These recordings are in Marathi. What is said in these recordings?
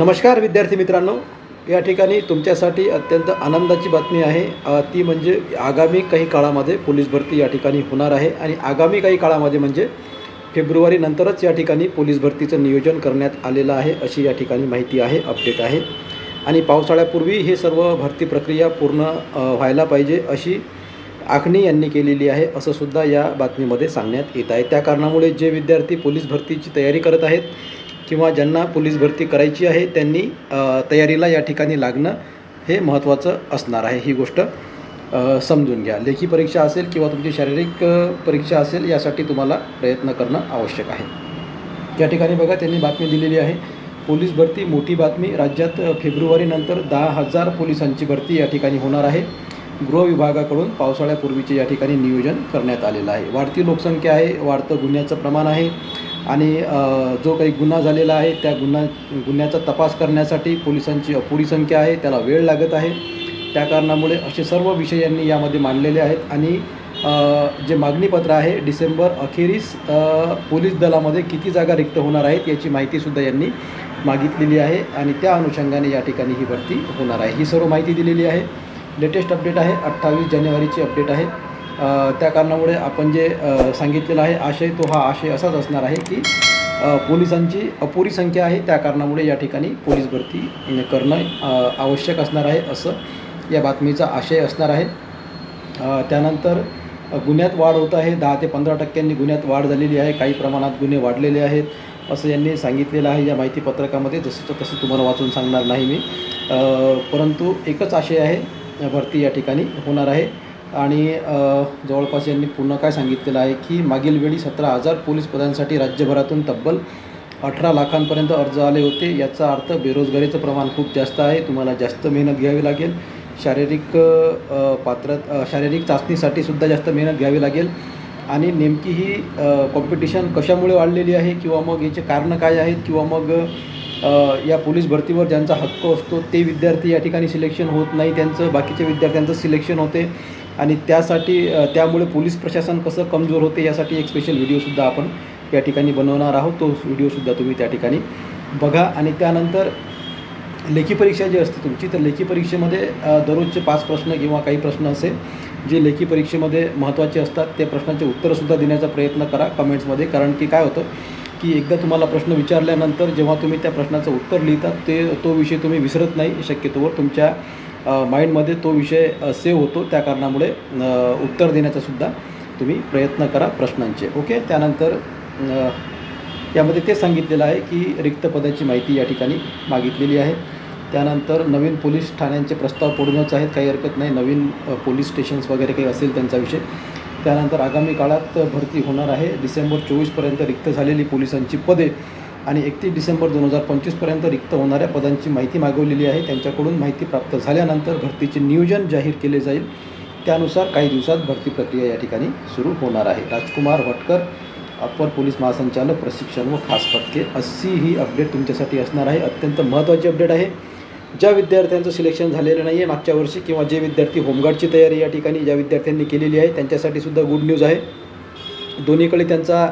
नमस्कार विद्यार्थी मित्रांनो. या ठिकाणी तुमच्यासाठी अत्यंत आनंदाची बातमी आहे. ती म्हणजे आगामी काही काळामध्ये पोलीस भरती या ठिकाणी होणार आहे आणि आगामी काही काळामध्ये म्हणजे फेब्रुवारीनंतरच या ठिकाणी पोलीस भरतीचं नियोजन करण्यात आलेलं आहे अशी या ठिकाणी माहिती आहे अपडेट आहे. आणि पावसाळ्यापूर्वी हे सर्व भरती प्रक्रिया पूर्ण व्हायला पाहिजे अशी आखणी यांनी केलेली आहे असंसुद्धा या बातमीमध्ये सांगण्यात येत आहे. त्या कारणामुळे जे विद्यार्थी पोलीस भरतीची तयारी करत आहेत किंवा ज्यांना पोलीस भरती करायची आहे त्यांनी तयारीला या ठिकाणी लागणं हे महत्त्वाचं असणार आहे. ही गोष्ट समजून घ्या. लेखी परीक्षा असेल किंवा तुमची शारीरिक परीक्षा असेल यासाठी तुम्हाला प्रयत्न करणं आवश्यक आहे. या ठिकाणी बघा त्यांनी बातमी दिलेली आहे. पोलीस भरती मोठी बातमी. राज्यात फेब्रुवारीनंतर दहा हजार पोलिसांची भरती या ठिकाणी होणार आहे. गृह विभागाकडून पावसाळ्यापूर्वीचे या ठिकाणी नियोजन करण्यात आलेलं आहे. वाढती लोकसंख्या आहे वाढतं गुन्ह्याचं प्रमाण आहे. आणि जो काही गुन्हा झालेला आहे त्या गुन्हा गुन्ह्याचा तपास करण्यासाठी पोलिसांची अपुरी संख्या आहे त्याला वेळ लागत आहे. त्या कारणामुळे असे सर्व विषय यांनी यामध्ये मांडलेले आहेत आणि जे मागणीपत्र आहे डिसेंबर अखेरीस पोलीस दलामध्ये किती जागा रिक्त होणार आहेत याची माहितीसुद्धा यांनी मागितलेली आहे आणि त्या अनुषंगाने या ठिकाणी ही भरती होणार आहे. ही सर्व माहिती दिलेली आहे. लेटेस्ट अपडेट आहे अठ्ठावीस जानेवारीची अपडेट आहे. त्या कारणामुळे आपण जे सांगितलेलं आहे आशय तो हा आशय असाच असणार आहे की पोलिसांची अपुरी संख्या आहे. त्या कारणामुळे या ठिकाणी पोलीस भरती करणं आवश्यक असणार आहे असं या बातमीचा आशय असणार आहे. त्यानंतर गुन्ह्यात वाढ होत आहे. दहा ते पंधरा टक्क्यांनी गुन्ह्यात वाढ झालेली आहे. काही प्रमाणात गुन्हे वाढलेले आहेत असं यांनी सांगितलेलं आहे या माहिती पत्रकामध्ये. जसंच्या तसं तुम्हाला वाचून सांगणार नाही मी. परंतु एकच आशय आहे भरती या ठिकाणी होणार आहे. आणि जवळपास यांनी पूर्ण काय सांगितलेलं आहे की मागील वेळी सतरा हजार पोलीस पदांसाठी राज्यभरातून तब्बल अठरा लाखांपर्यंत अर्ज आले होते. याचा अर्थ बेरोजगारीचं प्रमाण खूप जास्त आहे. तुम्हाला जास्त मेहनत घ्यावी लागेल. शारीरिक पात्र शारीरिक चाचणीसाठी सुद्धा जास्त मेहनत घ्यावी लागेल. आणि नेमकी ही कॉम्पिटिशन कशामुळे वाढलेली आहे किंवा मग याचे कारणं काय आहेत किंवा मग या पोलीस भरतीवर ज्यांचा हक्क असतो ते विद्यार्थी या ठिकाणी सिलेक्शन होत नाही. त्यांचं बाकीच्या विद्यार्थ्यांचं सिलेक्शन होते. आणि त्यासाठी त्यामुळे पोलीस प्रशासन कसं कमजोर होते यासाठी एक स्पेशल व्हिडिओसुद्धा आपण या ठिकाणी बनवणार आहोत. तो व्हिडिओसुद्धा तुम्ही त्या ठिकाणी बघा. आणि त्यानंतर लेखी परीक्षा जी असते तुमची तर लेखी परीक्षेमध्ये दररोजचे पाच प्रश्न किंवा काही प्रश्न असे जे लेखी परीक्षेमध्ये महत्त्वाचे असतात त्या प्रश्नांचे उत्तरंसुद्धा देण्याचा प्रयत्न करा कमेंट्समध्ये कारण की काय होतं की एकदा तुम्हाला प्रश्न विचारल्यानंतर जेव्हा तुम्ही त्या प्रश्नाचं उत्तर लिहितात ते तो विषय तुम्ही विसरत नाही शक्यतोवर. तुमच्या माइंडमध्ये तो विषय सेव्ह होतो. त्या कारणामुळे उत्तर देण्याचा सुद्धा तुम्ही प्रयत्न करा प्रश्नांचे. ओके? त्यानंतर यामध्ये ते सांगितलेलं आहे की रिक्त पदाची माहिती या ठिकाणी मागितलेली आहे. त्यानंतर नवीन पोलीस ठाण्यांचे प्रस्ताव पडूनच आहेत. काही हरकत नाही. नवीन पोलीस स्टेशन्स वगैरे काही असेल त्यांचा विषय. त्यानंतर आगामी काळात भरती होणार आहे. डिसेंबर चोवीसपर्यंत रिक्त झालेली पोलिसांची पदे आणि एकतीस डिसेंबर दोन हजार पंचवीसपर्यंत रिक्त होणाऱ्या पदांची माहिती मागवलेली आहे. त्यांच्याकडून माहिती प्राप्त झाल्यानंतर भरतीचे नियोजन जाहीर केले जाईल. त्यानुसार काही दिवसात भरती प्रक्रिया या ठिकाणी सुरू होणार आहे. राजकुमार भटकर अप्पर पोलीस महासंचालक प्रशिक्षण व खास पथके अशी ही अपडेट तुमच्यासाठी असणार आहे. अत्यंत महत्त्वाची अपडेट आहे. ज्या विद्यार्थ्यांचं सिलेक्शन झालेलं नाही आहे मागच्या वर्षी किंवा जे विद्यार्थी होमगार्डची तयारी या ठिकाणी ज्या विद्यार्थ्यांनी केलेली आहे त्यांच्यासाठी सुद्धा गुड न्यूज आहे. दोन्हीकडे त्यांचा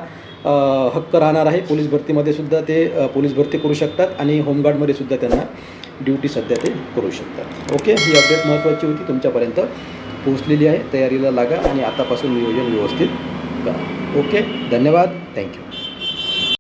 हक्क राहणार आहे. पोलीस भरतीमध्ये सुद्धा ते पोलीस भरती करू शकतात आणि होमगार्डमध्ये सुद्धा त्यांना ड्युटी सध्या ते करू शकतात. ओके? ही अपडेट महत्त्वाची होती. तुमच्यापर्यंत पोहोचलेली आहे. तयारीला लागा आणि आतापासून नियोजन व्यवस्थित करा. ओके? धन्यवाद. थँक्यू.